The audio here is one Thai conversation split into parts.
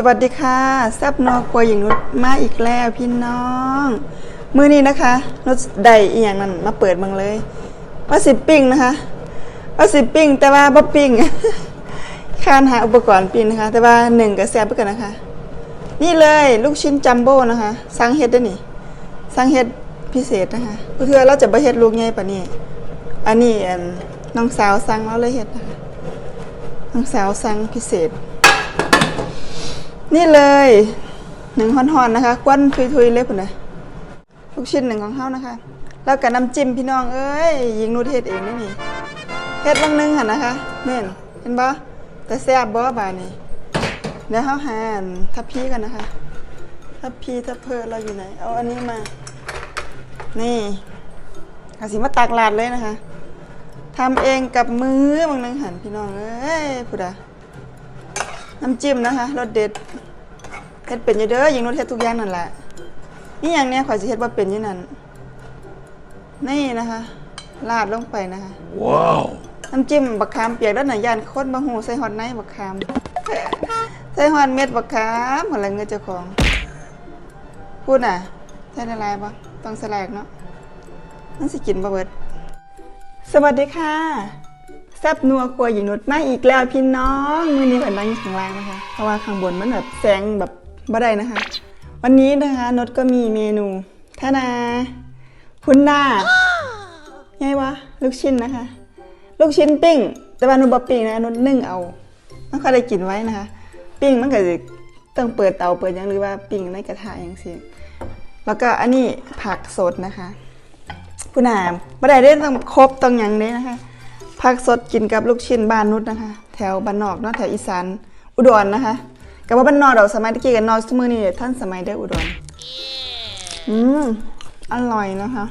สวัสดีค่ะแซบนอกลัวหญิงนุชมาอีกแล้วพี่น้อง มื้อนี้นะคะนุชได้อีอย่างนั้นมาเปิดบังเลยว่าสิปิ้งนะคะว่าสิปิ้งแต่ว่าบ่ปิ้งคานหาอุปกรณ์ปิ้งนะคะ แต่ว่าหนึ่งกับแซบปกันนะคะ นี่เลยลูกชิ้นจัมโบ้นะคะสั่งเฮ็ดด้อนี่สั่งเฮ็ดพิเศษนะคะเพื่อเราจะบ่เฮ็ดลูกใหญ่ปานนี้อันนี้นน้องสาวสั่งเราเลยเฮ็ดนะคะน้องสาวสั่งพิเศษ นี่เลยหนึ่งห่อนๆนะคะ กวนทุยๆเลยพุ่นนะลูกชิ้นหนึ่งของเฮานะคะ แล้วกับน้ำจิ้มพี่น้องเอ้ยยิงนูเทศเองนี่นี่เฮ็ดบางนึงหั่นนะคะเม่นเห็นบ่แต่แซ่บบ่บานี้เดี๋ยวเฮาหานทับพีกันนะคะทับพีทับเพอเราอยู่ไหน เอาอันนี้มา นี่กสิมาตักลาดเลยนะคะทำเองกับมือบางนึงหันพี่น้องเอ้ยพุดา น้ำจิ้มนะคะรสเด็ดเฮ็ดเป็นอยู่เด้อยิงรสเฮ็ดทุกอย่างนั่นแหละนี่อย่างเนี้ยข่อยสิเฮ็ดว่าเป็นอยู่นั่นนี่นะคะราดลงไปนะคะว้าวน้ำจิ้มบักขามเปียกด้านหน่ะย่านคนบะหูใส่ฮอดในบักขามใส่ฮอดเม็ดบักขามอะไรเงินเจ้าของ พูดน่ะใส่ละลายปะต้องสลายเนาะนั่นสิกินบ่เบิด สวัสดีค่ะ แซบนัวครัวหญิงนุชมาอีกแล้วพี่น้องมื้อนี้เป็นนั่งอยู่ข้างล่างนะคะ เพราะว่าข้างบนมันแบบแสงแบบบ่ได้นะคะ วันนี้นะคะนุชก็มีเมนูท่านาพุนนาไงวะลูกชิ้นนะคะ ลูกชิ้นปิ้ง แต่ว่านุชบ่ปิ้งนะนุชนึ่งเอามันก็ได้กินไว้นะคะ ปิ้งมันก็จะต้องเปิดเตาเปิดยังหรือว่าปิ้งในกระทะอย่างสิแล้วก็อันนี้ผักสดนะคะผู้นามบ่ได้ได้ต้องครบต้องยังเด้นะคะ ผักสดกินกับลูกชิ้นบ้านนุชนะคะ แถวบ้านนอกเนาะแถวอีสานอุดรนะคะกับว่าบ้านนอกเราสมัยตะกี้กับนอกสมือนี่ท่านสมัยได้ออุดรอืมอร่อยนะคะ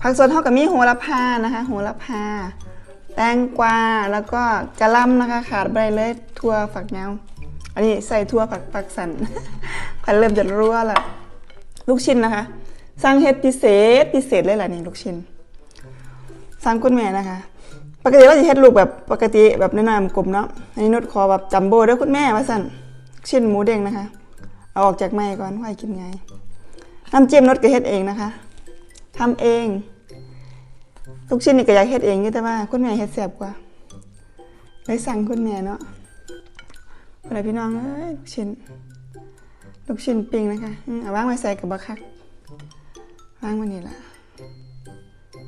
ผักสดเท่ากับมีโหระพานะคะโหระพา แตงกวาแล้วก็กะหล่ำนะคะ ขาดไปเลยทั่วฝักยาวอันนี้ใส่ทั่วฝักฝักสันขวัญเริ่มจะรั่วแล้วลูกชิ้นนะคะ สร้างเฮ็ดพิเศษพิเศษเลยล่ะนี่ลูกชิ้นสร้างคุณแม่นะคะ ปกติเราจะเฮ็ดลูกแบบปกติแบบน้อยๆกลมเนาะอันนี้นุชขอแบบจัมโบ้ด้วยคุณแม่ว่าสั่นชิ้นหมูเด้งนะคะ เอาออกจากไม้ก่อนว่าให้กินไงน้ำจิ้มนุชก็เฮ็ดเองนะคะทำเองทุกชิ้นนี่ก็อยากเฮ็ดเองอยู่แต่ว่าคุณแม่เฮ็ดแซ่บกว่าเลยสั่งคุณแม่เนาะอะไรพี่น้องเอ้ยลูกชิ้น ลูกชิ้นปิ้งนะคะเอาวางไว้ใส่กับบักคักวางว้นี่ละ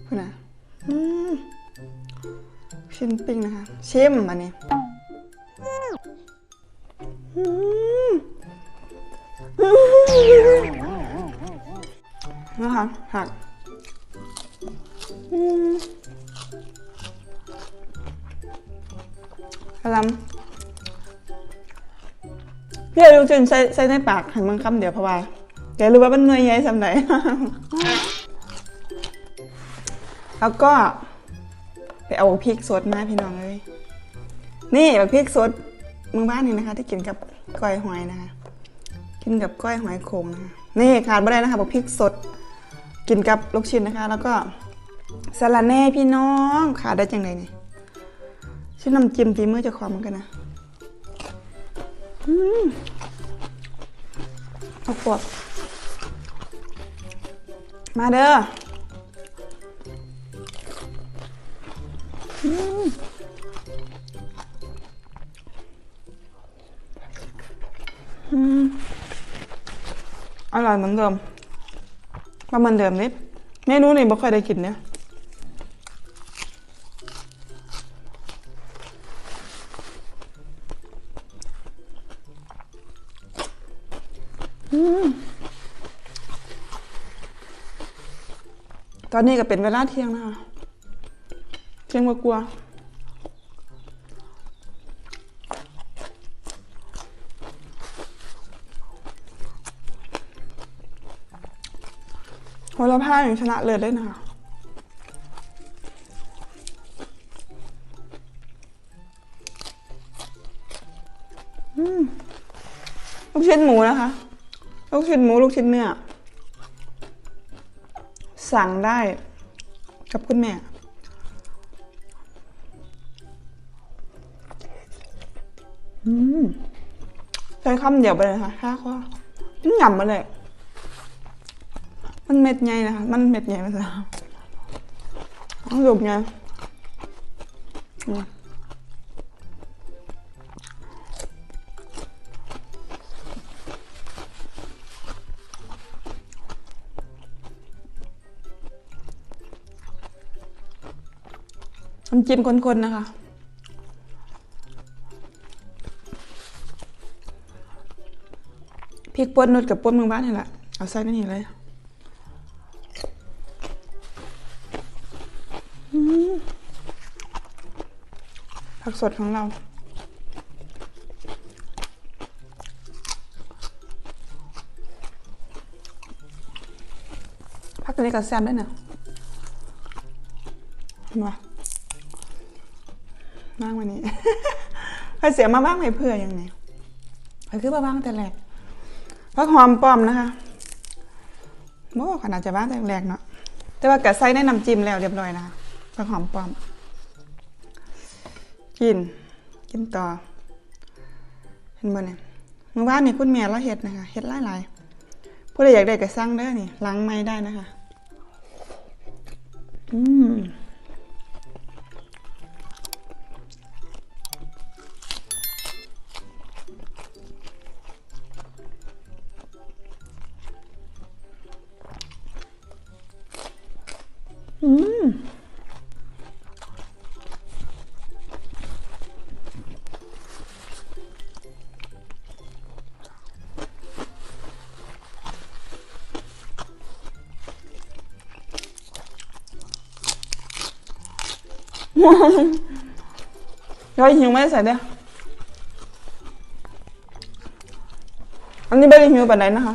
พุ่นน่ะอืม ชิ้นปิ้งนะคะ ชิมอันนี้นะคะผักอืมกระลำพี่เอาลูกชิ้นใส่ใส่ในปากหันมันคำเดี๋ยวเพราะว่าแกรู้ว่ามันเนยใหญ่สำไหนแล้วก็ ไปเอาพริกสดมาพี่น้องเลยนี่แบบพริกสดมือบ้านนี่นะคะ ที่กินกับก้อยหอยนะคะ กินกับก้อยหอยโขงนะคะนี่ขาดไม่ได้นะคะบอกพริกสด กินกับลูกชิ้นนะคะ แล้วก็สลัดแน่พี่น้องขาดได้จังเลยนี่ชื่อน้ำจิ้มตีมือจะความเหมือนกันนะอืมเอาปวดมาเด้อ อร่อยเหมือนเดิมก็เหมือนเดิมนิดเมนูนี่บ่ค่อยได้กินเนี่ยอืมตอนนี้ก็เป็นเวลาเที่ยงนะคะ เที่ยงกลัวาๆโหระพาอย่างชนะเลิศได้นะคะลูกชิ้นหมูนะคะ ลูกชิ้นหมูลูกชิ้นเนื้อ สั่งได้กับคุณแม่ ใช้คำเดียวไปเลยค่ะห้าข้อมันหย่ำมาเลย มันเม็ดใหญ่นะคะ มันเม็ดใหญ่มากเลยต้องหยุบไงน้ำจิ้มคนๆนะคะ ริกป่นนุดกับป่นเมืองบ้านนี่แหละ เอาใส่ในนี่เลยผักสดของเรา ผักตัวนี้กับแซมด้วยเนะมาบ้างวันนี้ใครเสียมาบ้างไหมเพื่อยังไงใครคือมาบ้างแต่แรก ผักหอมป้อมนะคะโม่ขนาดจะบ้านแต่แรกเนาะแต่ว่ากะใส่ในน้ำจิ้มแล้วเรียบร้อยนะคะผักหอมป้อม กิน กินต่อ เห็นบ่เนี่ยเมื่อวานนี่คุณแม่เราเฮ็ดนะคะเฮ็ดหลายๆผู้ใดอยากได้ก็สั่งเด้อนี่ล้างไม้ได้นะคะ อืม rồi หิวไหมใส่เด้ออันนี้ไม่ได้หิวปานใดนนะคะ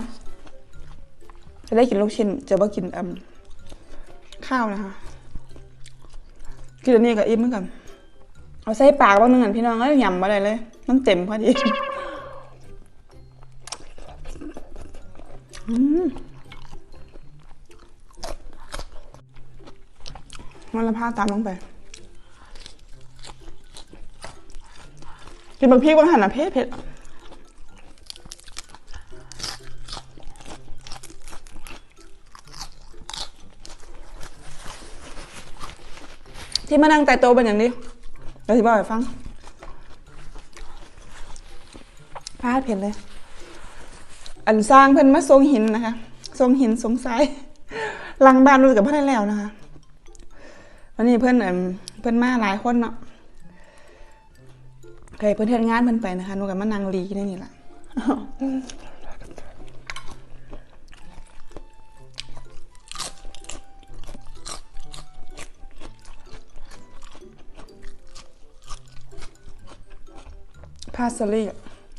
จะได้กินลูกชิ้น จะบ่กินอืมข้าวนะคะกินอันนี้กับอิ่มเหมือนกัน เอาใส่ปากบ้างหนึงอะพี่น้องเอ้ยยำมาเลยเลย มันเต็มพอดีอืมมันละผ้าตามลงไป กินบางพี่บางหันอะเผ็ดเผ็ดที่มานั่งแต่โตเป็นอย่างนี้เดี๋ยวสิบอกให้ฟังพลาดเผ็ดเลย อันสร้างเพิ่นมาทรงหินนะคะ ทรงหินทรงทรายหลังบ้านรู้กับพ่อได้แล้วนะคะ วันนี้เพิ่อิ่มเพิ่อนมาหลายคนเนาะ เคยเพื่อนเฮ็ดงานเพิ่อนไปนะคะนูกับมานั่งรีได้นี่แหละพาสลี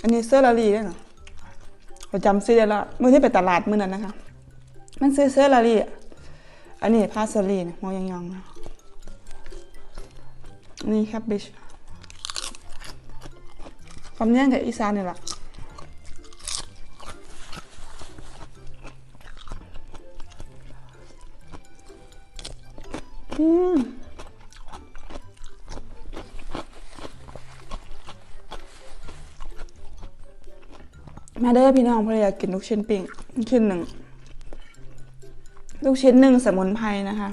อันนี้เสื้อลาลีได้เนาะเราจำซื้อได้ละเมื่อที่ไปตลาดมื้อนั้นนะคะ มันซื้อเสื้อลาลีอะอันนี้พาสลีนะมองยองๆนะอันนี้แคบบิช คำเนี้ยกับอีสานนี่แหละอืมมาเด้อพี่น้องพราะอยากกินลูกชิ้นปิ้งลูกชิ้นหนึ่ง ลูกชิ้นหนึ่งสมุนไพรนะคะ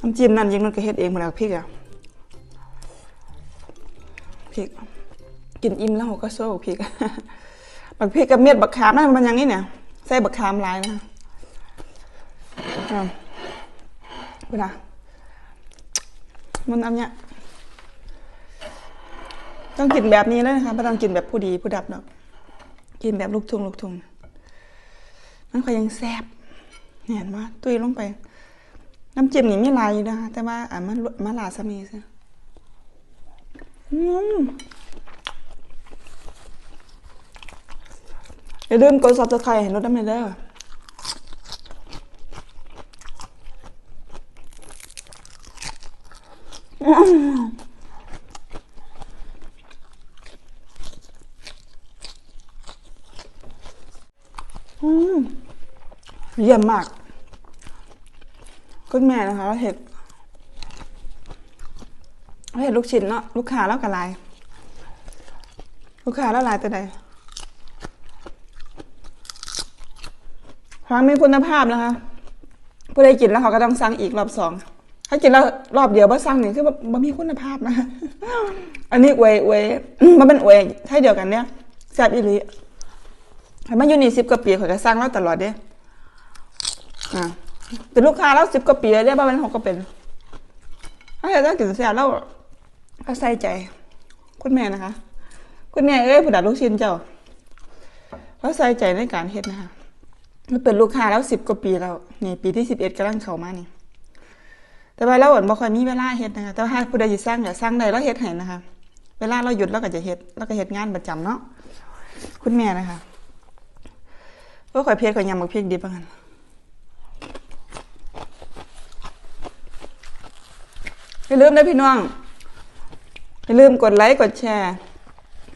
น้ำจิ้มนั่นยิงมันก็เฮ็ดเองหมดแล้วพริกอะพริก กินอิ่มแล้วเขาก็โซ่พริกบักพริกกับเม็ดบักขามนั่นมันยังนี่เนี่ยใส่บักขามลายนะคะอ่าเวลามันอันเนี้ยต้องกินแบบนี้เลยนะคะไม่ต้องกินแบบผู้ดีผู้ดับดอกกินแบบลูกทุ่งลูกทุ่งมันก็ยังแซ่บเห็นว่าตุ้ยลงไป น้ำจิ้มนี่มีลายอยู่นะคะแต่ว่าอ่ามันมาลาซะมีซะอืม อย่าลืมกด subscribe ให้นุชด้วยนเด้ออืมเยี่ยมมากคุณแม่นะคะเห็ดเห็ดลูกชิ้นเนาะลูกค้าแล้วกับลาย ลูกค้าละลายตัวใด ความมีคุณภาพนะคะผู้ใดกินแล้วเขาก็ต้องสั่งอีกรอบสองถ้ากินแล้วรอบเดียวบ่สั่งนี่คือบ่บมีคุณภาพนะอันนี้อวยอวยมันเป็นอวยไทยเดียวกันเนี่ยแซ่บอีหลีให้มันอยู่นี่สิบกว่าปีข่อยก็สั่งแล้วตลอดเด้อ่าเป็นลูกค้าแล้วสิบกว่าปีแล้วเด้บ่แม่นหกก็เป็นถ้าอยากกินแซ่บแล้วก็ใส่ใจ คุณแม่นะคะ คุณแม่เอ้ยผู้ดัดลูกชิ้นเจ้าเขาใส่ใจในการเฮ็ดนะคะ มันเป็นลูกค้าแล้วสิบกว่าปีแล้วนี่ปีที่สิบเอ็ดกำลังเข้ามานี่ แต่ว่าเราอ่อนบ่ค่อยมีเวลาเฮ็ดนะคะแต่ว่าถ้าผู้ใดสิสร้างก็สร้างได้แล้วเฮ็ดให้นะคะ เวลาเราหยุดเราก็จะเฮ็ดเราก็เฮ็ดงานประจำเนาะคุณแม่นะคะก็ข่อยเพชรข่อยยำบักเพริกดิบว่างั้นอย่าลืมนะพี่น้องอย่าลืมกดไลค์กดแชร์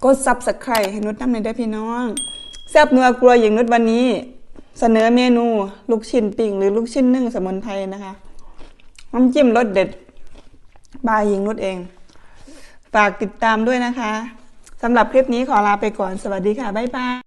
กดซับสไครต์ให้นุชน้ำในอยเด้พี่น้องแซ่บนัวกลัวอย่างนุชวันนี้ เสนอเมนู ลูกชิ้นปิ้งหรือลูกชิ้นนึ่งสมุนไพรนะคะน้ำจิ้มรสเด็ด บายหญิงนุชเอง ฝากติดตามด้วยนะคะสำหรับคลิปนี้ขอลาไปก่อนสวัสดีค่ะ บ๊ายบาย